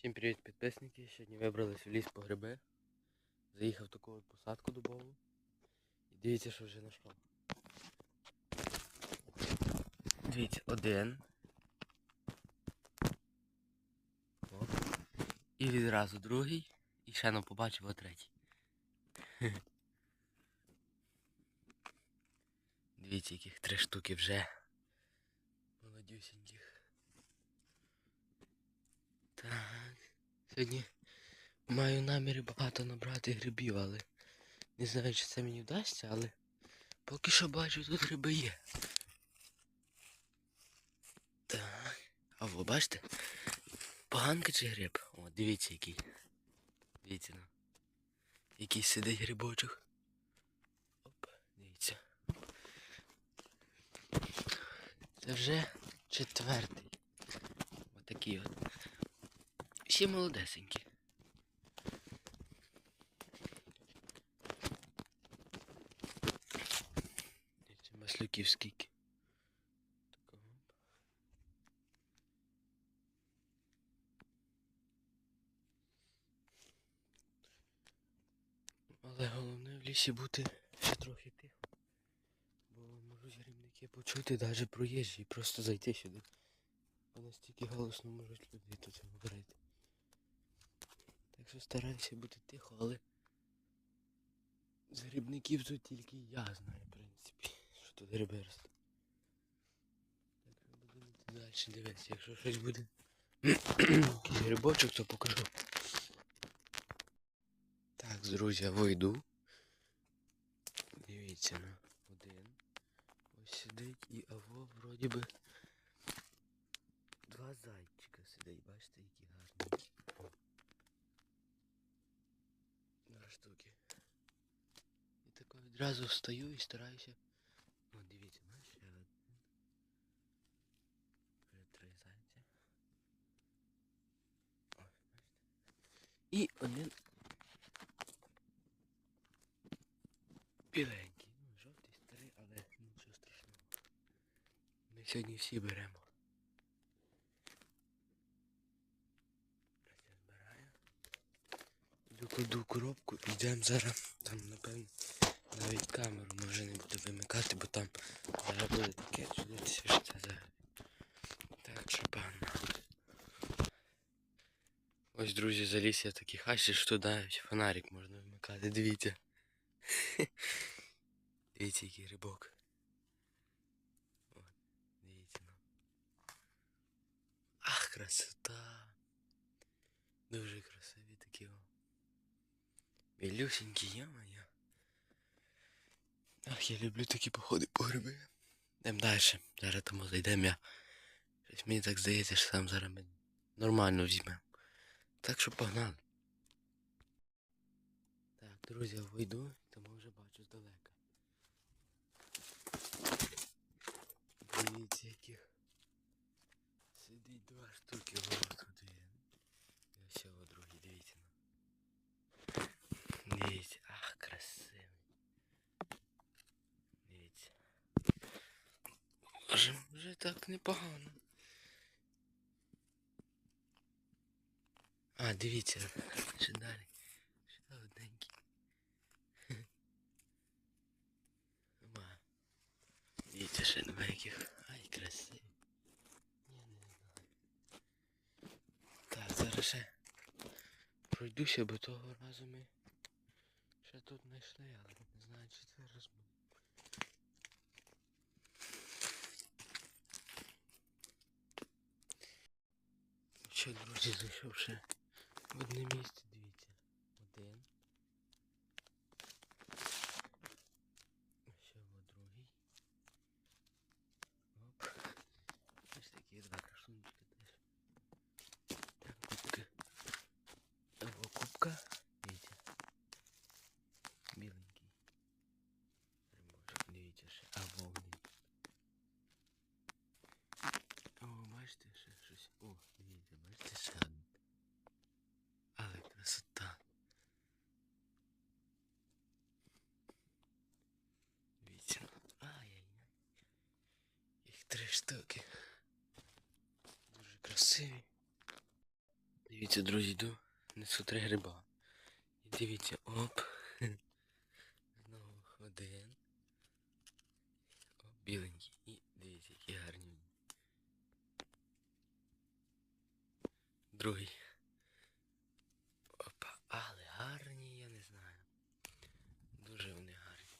Всім привіт підписники. Сьогодні вибрались в ліс по гриби. Заїхав таку от посадку дубову. І дивіться, що вже знайшов. Дивіться, один. Оп. І відразу другий. І ще не побачив а третій. Дивіться, яких три штуки вже. Молодюсеньких. Так. Сьогодні маю наміри багато набрати грибів, але не знаю, чи це мені вдасться, але поки що бачу, тут гриби є. Так. А ви бачите? Поганка чи гриб? О, дивіться який. Дивіться ну. Який сидить грибочок. Оп, дивіться. Це вже четвертий. Отакий от. Всі молодесенькі. Маслюків скільки. Але головне в лісі бути ще трохи тихо. Бо можуть грибники почути навіть проїжджі і просто зайти сюди. Бо настільки голосно можуть люди тут говорити. Що стараюся бути тихо, але з грибників тут тільки я знаю, в принципі, що тут гриби ростуть. Так що будемо далі дивитися, якщо щось буде. Якийсь грибочок, то покажу. Так, друзі, вийду. Дивіться на один. Ось сидить і аво вроді би. Два зайчика сидить, бачите, які гарні. О. Два штуки. І встаю і стараюся. О, дивіться, бачите, ще один. Вже три зайця. Ось, бачите. І один біленький. Ну, жовтий, старий, але нічого страшного. Ми сьогодні всі беремо. Я збираю. Іду кладу коробку, йдемо зараз. Там, напевно, навіть камеру може не буду вимикати, бо там зараз буде таке чудитися, що це зараз. Так, що певно. Ось, друзі, заліз я в такі хащі, що тут навіть фонарик можна вмикати, дивіться. Дивіться, який рибок. От, дивіться, ну. Ах, красота. Дуже красиві такі о. Білюсенькі, я-моя. Ах, я люблю такі походи по гриби. Йдемо далі. Зараз тому зайдемо я. Щось мені так здається, що там зараз ми нормально візьмемо. Так що погнали. Так, друзі, я вийду, тому вже бачу здалека. Дивіться, яких сидить два штуки, один. І ось його другий, дивіться. ну. Дивіться, ах, красивий. Дивіться. Вже, вже так непогано. А, дивіться, ще далі. Ще одненький. Ма. Дивіться, ще два яких. Ай, красиві. Я не знаю. Так, зараз ще пройдуся, бо того разу ми ще тут знайшли, але не знаю, чи це раз Що, друзі, зайшов в одне місце, дивіться. Один. Ще во другий. Оп. Ось такі два красунчики теж. Так, кубки. Або кубка. Дивіться. Біленький. Римочок, дивіться ще. А вовний. О, бачите, ще щось. О, дивіться, бачите, ще один. Але красота. Дивіться. Ай-яй-яй. Їх три штуки. Дуже красиві. Дивіться, друзі, йду, несу три гриба. І дивіться, оп. Знову один. Оп, біленький. І дивіться, які гарні. Другий. Опа, але гарні, я не знаю. Дуже вони гарні.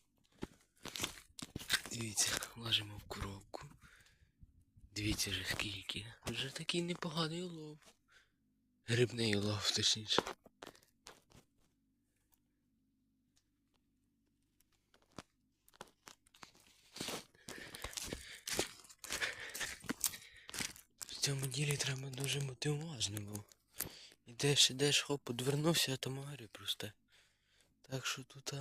Дивіться, ложимо в коробку. Дивіться вже скільки. Вже такий непоганий улов. Грибний улов, точніше. В цьому ділі треба дуже бути уважним, ідеш, ідеш, хоп, одвернувся, а там гриб росте. Так що тут.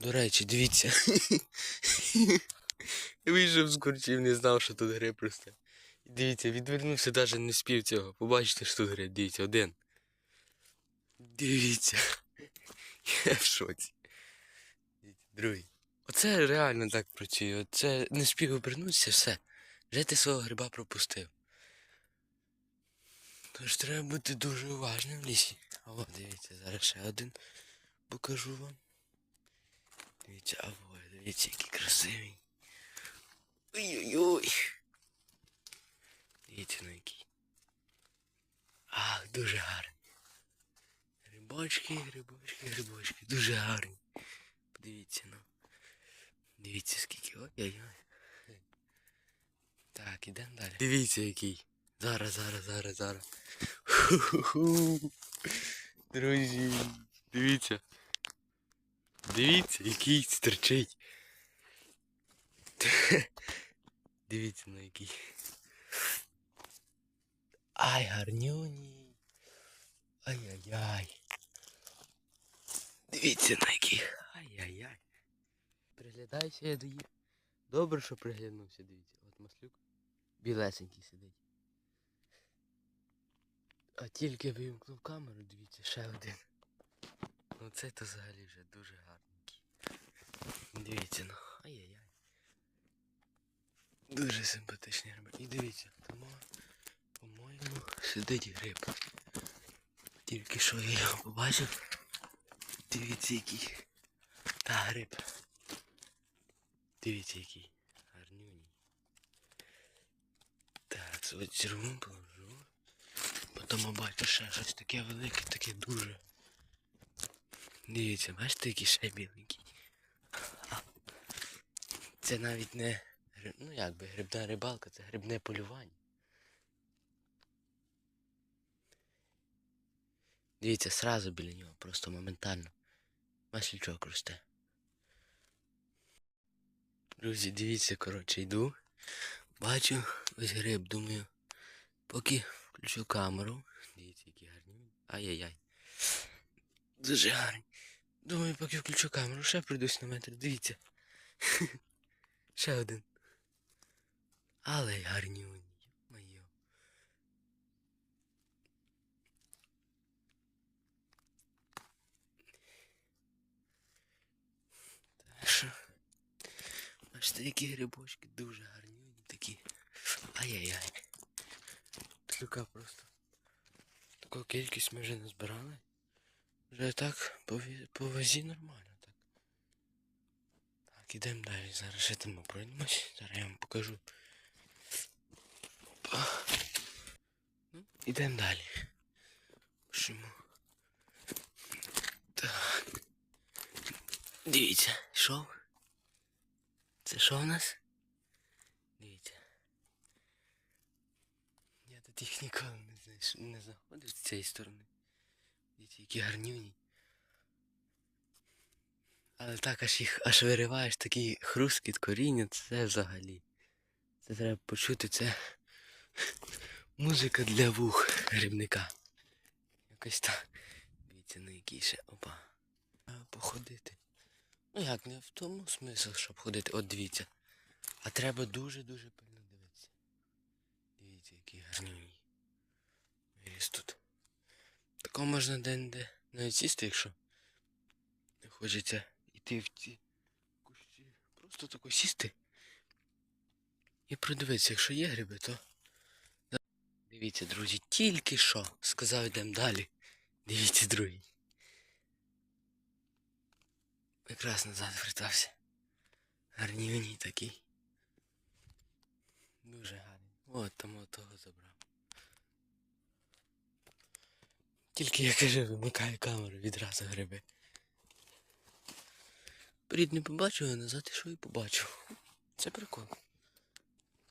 До речі, дивіться. Вийшов з курчів, не знав, що тут гриб росте. І Дивіться, відвернувся, навіть не спів цього. Побачите, що тут гриб. Дивіться, один. Дивіться. Я в шоці. Другий. Оце реально так працює. Оце не спів обернутися, все. Вже ти свого гриба пропустив. Тож треба бути дуже уважним в лісі. А дивіться, зараз ще один покажу вам. Дивіться, а дивіться, який красивий. Ой-ой-ой. Дивіться на який. Ах, дуже гарний. Грибочки, грибочки, грибочки. Дуже гарні. Подивіться, ну. Дивіться скільки. Ой-ой-ой. Так, ідемо далі. Дивіться який. Зараз, зараз, зараз, зараз. Ху-ху-ху. Друзі, дивіться. Дивіться, який стерчить. Дивіться на який. Ай, гарнюні. Ай-яй-яй. Дивіться на який. Ай-яй-яй. Приглядайся я до їх. Добре, що приглянувся, дивіться. От маслюк білесенький сидить. А тільки вимкнув камеру, дивіться, ще один. Ну це то взагалі вже дуже гарненький. Дивіться, ну. Ай-яй-яй. Дуже симпатичний гриб. І дивіться, тому, по-моєму, сидить гриб. Тільки що я його побачив. Дивіться який. Та гриб. Дивіться який. Гарнюній. Так, от зірву, положу. Потім побачу ще щось таке велике, таке дуже. Дивіться, бачите, який ще біленький. Це навіть не гри- ну як би грибна рибалка, це грибне полювання. Дивіться, сразу біля нього, просто моментально. Маслючок росте. Друзі, дивіться, коротше, йду. Бачу ось гриб, думаю. Поки включу камеру. Дивіться, які гарні. Ай-яй-яй. Дуже гарні. Думаю, поки включу камеру, ще прийдусь на метр. Дивіться. Ще один. Але й гарнюні. Моє. Так що. Бачите, які грибочки дуже гарні такі. Ай-яй-яй. Така просто. Таку кількість ми вже не збирали. Вже так по вазі нормально так. Так, ідемо далі. Зараз ще там пройдемось. Зараз я вам покажу. Опа. Ну, ідемо далі. Пишемо. Так. Дивіться, що? Це що в нас? Дивіться. Я тут їх ніколи не, знайш... не заходив з цієї сторони. Дивіться, які гарнюні. Але так аж їх аж вириваєш такий хрускіт коріння, це взагалі. Це треба почути, це музика для вух грибника. Якось так. Дивіться, на який ще. Опа. Походити. Ну як, не в тому смисл, щоб ходити. От дивіться. А треба дуже-дуже пильно дивитися. Дивіться, який гарний. Виріс тут. Такого можна де-де навіть сісти, якщо не хочеться йти в ці кущі. Просто тако сісти. І продивитися, якщо є гриби, то. Дивіться, друзі, тільки що сказав, йдемо далі. Дивіться, другий. Якраз назад вертався. Гарнівній такий. Дуже гарний. От там того забрав. Тільки я каже, вимикаю камеру, відразу гриби. Перед не побачив, а назад ішов і побачив. Це прикол.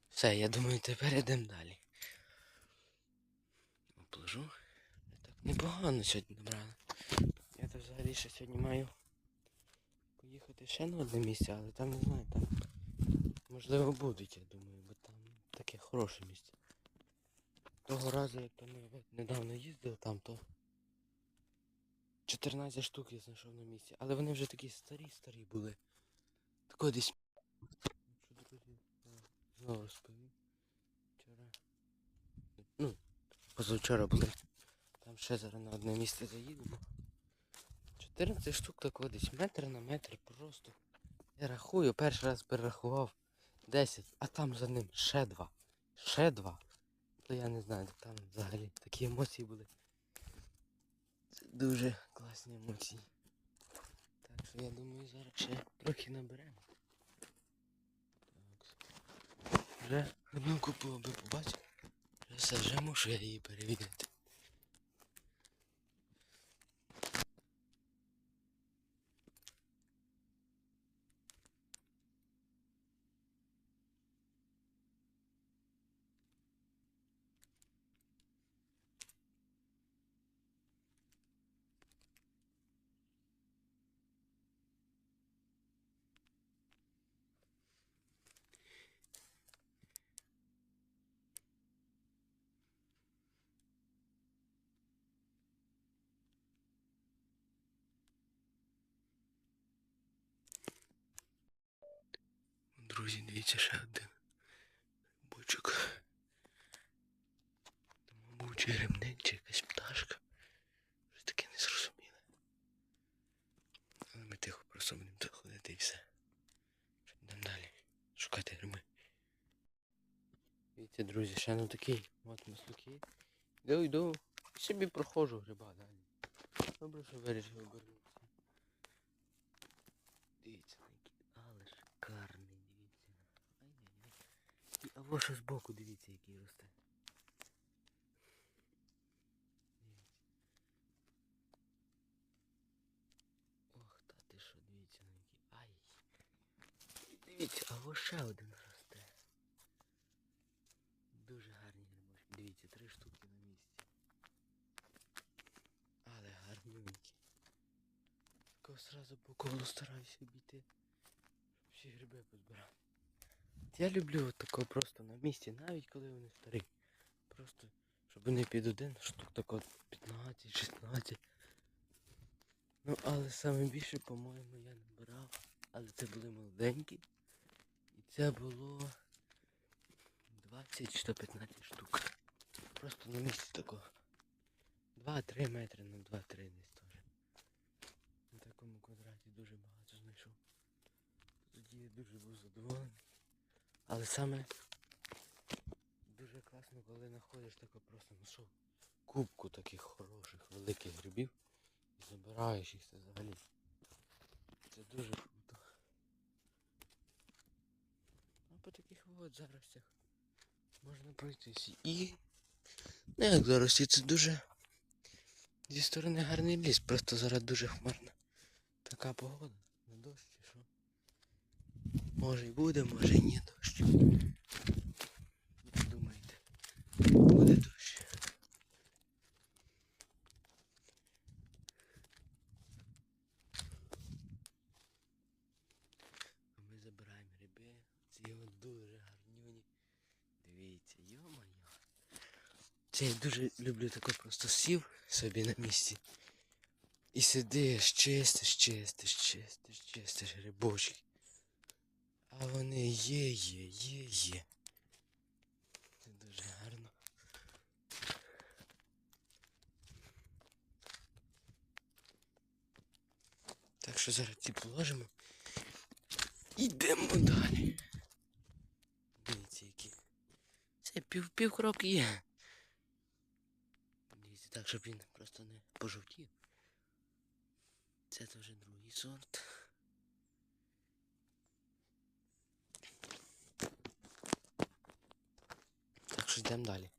Все, я думаю, тепер йдемо далі. Обложу. Так непогано сьогодні набрали. Я то взагалі ще сьогодні маю поїхати ще на одне місце, але там не знаю, там можливо будуть, я думаю, бо там таке хороше місце. Того разу, як там ми недавно їздили там, то 14 штук я знайшов на місці. Але вони вже такі старі-старі були. Тако десь. Знову розповім. Вчора. Ну, позавчора були. Там ще зараз на одне місце заїдемо. 14 штук так десь метр на метр просто. Я рахую, перший раз перерахував 10, а там за ним ще два. Ще два. То я не знаю, там взагалі такі емоції були. Це дуже класні емоції. Так що я думаю, зараз ще трохи наберемо. Вже одну купу аби побачив. Все, вже мушу її перевірити. Друзі, дивіться ще один бочок. Там, мабуть, чи чи якась пташка. Щось таке незрозуміле. Але ми тихо просто будемо заходити і все. Йдемо далі. Шукати гриби. Дивіться, друзі, ще ну такий. От маслюки. Йду, йду. Собі проходжу гриба далі. Добре, що вирішив обернутися. Дивіться, який, але шикарний, дивіться. Ай-яй-яй. І а во що збоку, дивіться, який росте. Ох, та ти що, дивіться на який. Ай. Дивіться, а во ще один росте. Дуже гарні грибочки. Дивіться, три штуки на місці. Але гарненькі. Такого сразу по колу стараюся обійти. Щоб всі гриби позбирати. Я люблю от такого просто на місці, навіть коли вони старі. Просто, щоб вони під один штук так от 15-16. Ну, але саме більше, по-моєму, я набирав. Але це були молоденькі. І це було 20 чи 15 штук. Просто на місці такого. 2-3 метри на 2-3 десь теж. На такому квадраті дуже багато знайшов. Тоді я дуже був задоволений. Але саме дуже класно, коли знаходиш тако просто знайшов кубку таких хороших великих грибів і забираєш їх це взагалі. Це дуже круто. А по таких от заростях можна пройтись. І ну як зарості, це дуже зі сторони гарний ліс, просто зараз дуже хмарна. Така погода. На дощ чи що. Може і буде, може і ні дощ. Думаєте? Буде дощ. Ми забираємо гриби. Ці от дуже гарнюні. Дивіться, йо-моє. Це я дуже люблю таке просто сів собі на місці. І сидиш, чистиш, чистиш, чистиш, чистиш грибочки. А вони є, є, є, є. Це дуже гарно. Так що зараз ці положимо. Йдемо далі. Дивіться які. Це пів пів крок є. зробити так, щоб він просто не пожовтів. Це теж другий сорт. Так що йдемо далі.